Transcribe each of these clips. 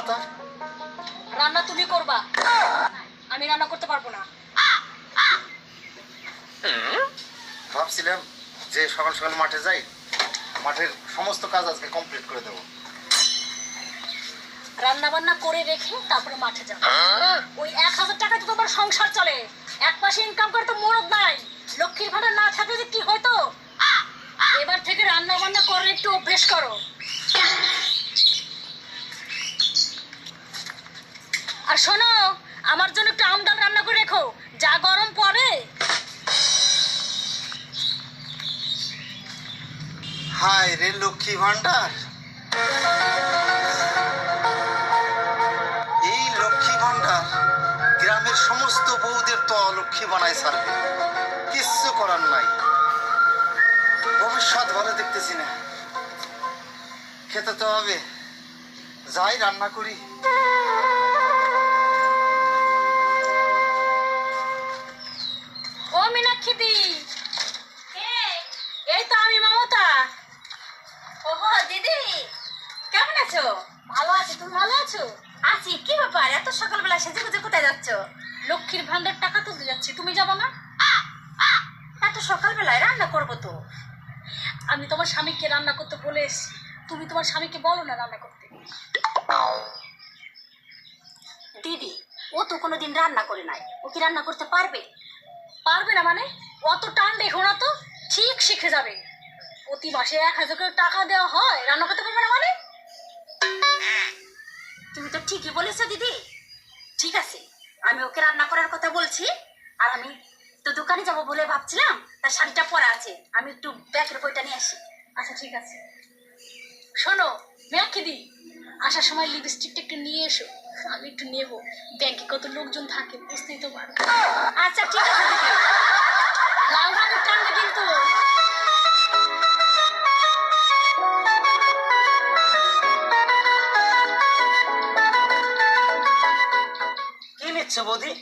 সর্দার রান্না তুমি করবা। আমি রান্না করতে পারব না। ভাবছিলাম যে সকাল সকাল মাঠে যাই মাঠের সমস্ত কাজ আজকে কমপ্লিট করে দেবো। রান্না বান্না করে রেখে তারপরে মাঠে যাব। ওই এক হাজার টাকা তো তোমার সংসার চলে। এক মাসে ইনকাম করে তো মরদ নাই। লক্ষ্মীর ভাড়া না থাকলে যে কি হয়তো? এবার থেকে রান্না বান্না করে একটু অভ্যেস করো। আর শোনো, আমার জন্য একটু আম ডাল রান্না করে রেখো, যা গরম পড়ে। হায় রে লক্ষ্মী ভান্ডার এই লক্ষ্মী ভান্ডার গ্রামের সমস্ত বউদের তো অলক্ষ্মী বানায় ছাড়বে কিচ্ছু করার নাই। ভবিষ্যৎ ভালো দেখতেছি না। খেতে তো হবে। যাই রান্না করি। মীনাক্ষী এই তো আমি মমতা। ওহো দিদি কেমন আছো? ভালো আছি তুমি ভালো আছো? আছি কি ব্যাপার? এত সকালবেলা সেজে গুজে কোথায় যাচ্ছ? লক্ষ্মীর ভান্ডার টাকা তো যাচ্ছি তুমি যাব না? এত সকালবেলায় রান্না করব তো। আমি তোমার স্বামীকে রান্না করতে বলে এসেছি। তুমি তোমার স্বামীকে বলো না রান্না করতে। দিদি ও তো কোনোদিন রান্না করে নাই। ও কি রান্না করতে পারবে? পারবে না মানে? অত টান দেখো না তো, ঠিক শিখে যাবে। প্রতি মাসে এক হাজার করে টাকা দেওয়া হয়, রান্না করতে পারবে না মানে? তুমি তো ঠিকই বলেছ, দিদি। ঠিক আছে, আমি ওকে রান্না করার কথা বলছি, আর আমি তো দোকানে যাব বলে ভাবছিলাম, তার শাড়িটা পরা আছে, আমি একটু ব্যাগের বইটা নিয়ে আসি। আচ্ছা ঠিক আছে। শোনো মেয়াক্ষি দি, আসার সময় লিপস্টিকটা একটু নিয়ে এসো। আমি একটু নেব। ব্যাংকে কত লোকজন থাকে বুঝতেই তো পারো। আচ্ছা ঠিক আছে লাল রঙের টানবে কিন্তু। কি নিচ্ছ বৌদি?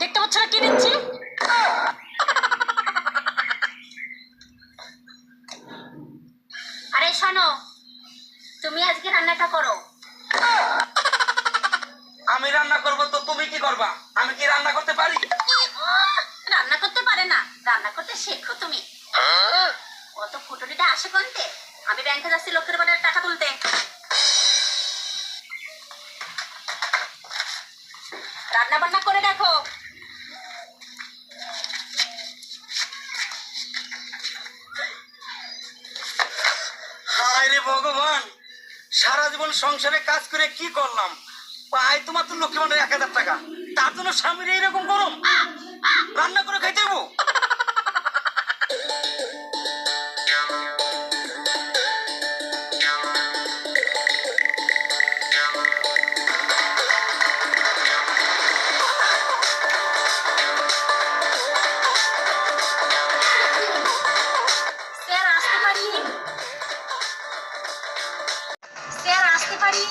দেখতে পাচ্ছ না কি দিচ্ছি আরে শোনো তুমি আজকে রান্নাটা করো আমি রান্না করব তো তুমি কি করবা? আমি কি রান্না করতে পারি? রান্না করতে পারে না। রান্না করতে শেখো তুমি। কত ফুটুরিটা আসে কোনতে? আমি ব্যাংকে যাচ্ছি লোকের বাড়ির টাকা তুলতে। রান্না বান্না করে দেখো। হায় রে ভগবান সারা জীবন সংসারে কাজ করে কি করলাম? পাই তোমার তো লক্ষ্মী ভান্ডার এক হাজার টাকা। তার জন্য স্বামীর এইরকম গরম রান্না করে খাইতে স্যার আসতে পারি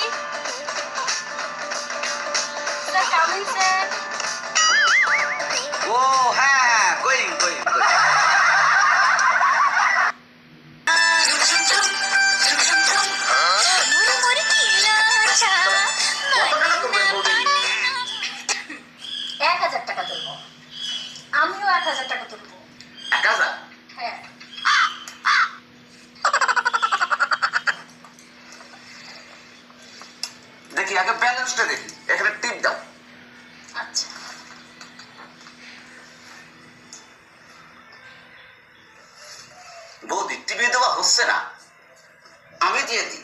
এক হাজার টাকা তুলবো আমিও এক হাজার টাকা তুলবো বৌদি, টিপে দেওয়া হচ্ছে না। আমি দিয়ে দিই?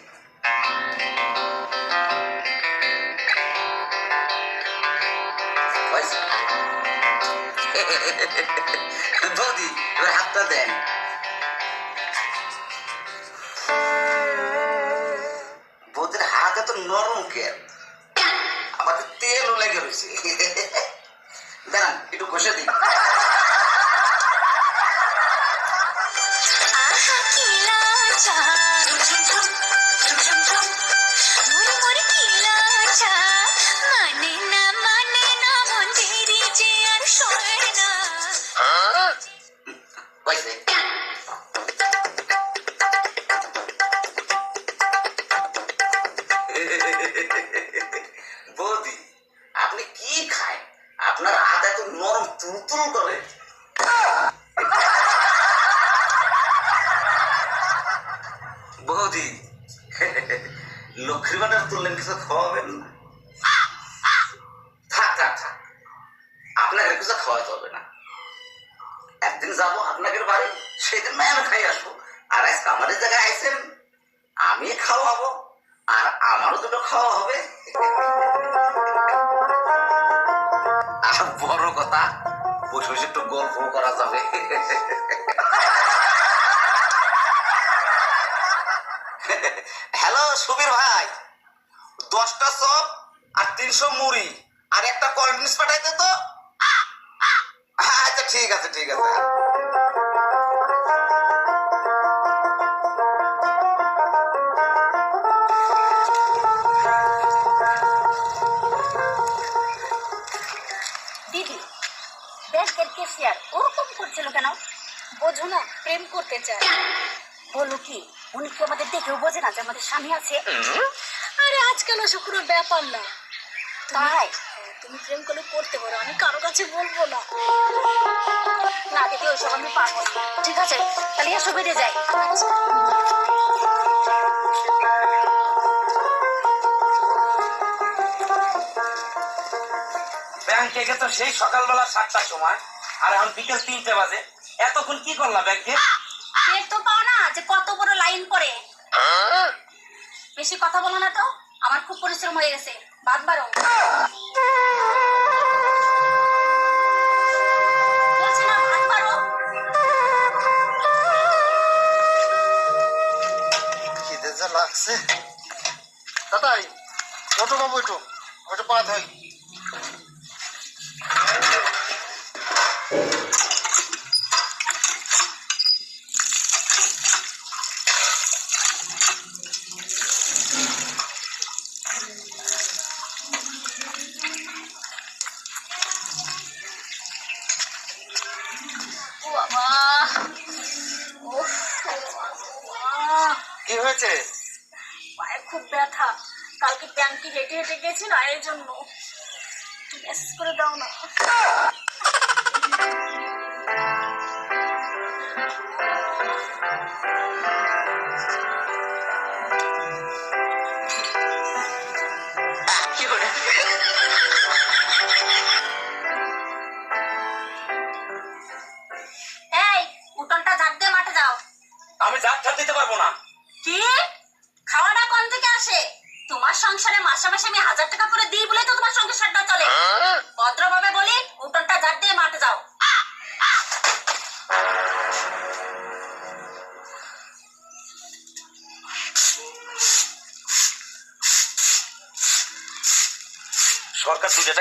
বৌদি, এবার হাতটা দেন। বৌদির হাত এত নরম কেন আবার তেলও লেগে রয়েছে দাঁড়ান, একটু ঘষে দিই। কিছু খাওয়াবেন না। থাক থাক থাক। আপনাকে কিছু খাওয়াতে হবে না। একদিন যাব আপনাদের বাড়ি, সেদিন না আমি খাই আসব। আর আজকে আমাদের জায়গায় আইসেন আমি খাওয়াবো, আর আমারও দুটো খাওয়া হবে। বড় কথা, বসে বসে একটু গল্প করা যাবে। হ্যালো, সুবীর ভাই। দশটা চপ আর তিনশো মুড়ি। আর একটা কোল্ড ড্রিঙ্কস পাঠাইতে তো? আচ্ছা ঠিক আছে ঠিক আছে। দিদি ব্যাংকের কেসিয়ার ওরকম করছিল কেন? বোঝো না প্রেম করতে চায়। বলো কি উনি কি আমাদের দেখেও বোঝে না যে আমাদের স্বামী আছে? আরে আজকাল ওসব কোনো ব্যাপার না। তাই হ্যাঁ, তুমি প্রেম করলে করতে পারো আমি কারও কাছে বলব না। না দিদি ওইসব আমি পারব ঠিক আছে তাহলে এসো বেরিয়ে যাই। ব্যাংকে গেছো সেই সকালবেলা সাতটার সময় আর এখন বিকেল তিনটে বাজে। এতক্ষণ কি করলা ব্যাংকে তো পাও না যে কত বড় লাইন পড়ে। বেশি কথা বলো না তো। আমার খুব পরিশ্রম হয়ে গেছে। বাদ বারো লাগছে। দাদাই ওটো বাবু একটু ওটা পা ধই। কি হয়েছে? পায়ে খুব ব্যথা। কালকে ট্যাঙ্কি হেঁটে হেঁটে গেছি না এই জন্য। মেসেজ করে দাও না।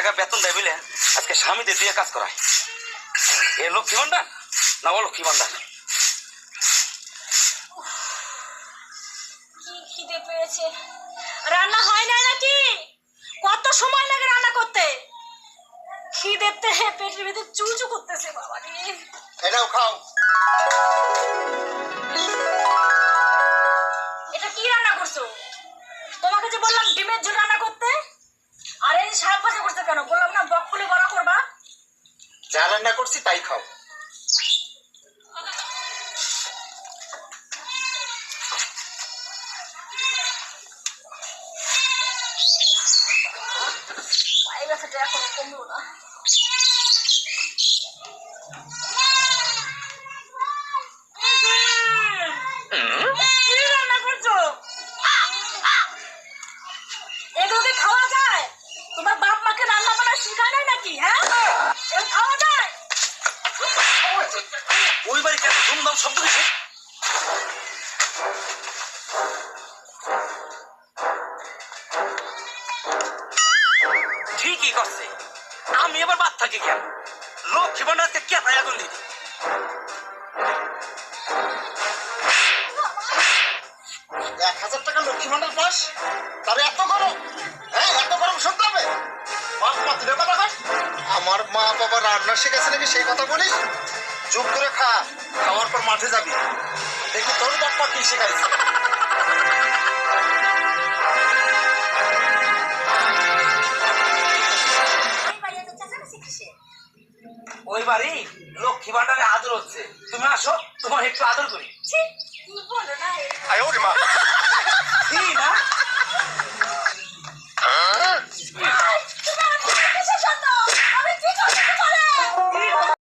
টাকা বেতন দেয় বুঝলে? আজকে স্বামীদের দিয়ে কাজ করায়। এ লক্ষ্মী ভান্ডার না ও লক্ষ্মী ভান্ডার খিদে পেয়েছে রান্না হয় না নাকি? কত সময় লাগে রান্না করতে? খিদেতে পেটের ভিতরে চুচু করতেছে বাবা রে এটাও খাও। এটা কি রান্না করছ? তোমাকে যে বললাম ডিমের ঝোল রান্না করতে শাক ভাজা করতে কেন? বললাম না বকফুলি বড়া করবা? যা রান্না করছি তাই খাও। পায়ে ব্যথাটা এখন কমলো না কি রান্না করছ এগুলোকে খাওয়া যায় তোমার বাপ মাকে রান্না বান্না শেখায় নাই নাকি হ্যাঁ এগুলো খাওয়া যায় ওই বাড়িতে এত ধুমধাম শব্দ দিছে ঠিকই করছে। আমি এবার বাদ থাকি কেন? লক্ষ্মী আজকে কে তাই আগুন দিদি এক হাজার টাকা লক্ষ্মী ভান্ডার এত হ্যাঁ এত হবে? আমার মা বাবা রান্না শিখেছে নাকি সেই কথা বলিস? চুপ করে খা খাওয়ার পর মাঠে যাবি। দেখি তোর বাপ মা কি শেখাইছে? ওই বাড়ি লক্ষ্মী ভান্ডারে আদর হচ্ছে। তুমি আসো তোমার একটু আদর করি। ছি, কি বলো না আয় ওরে মা। কি না?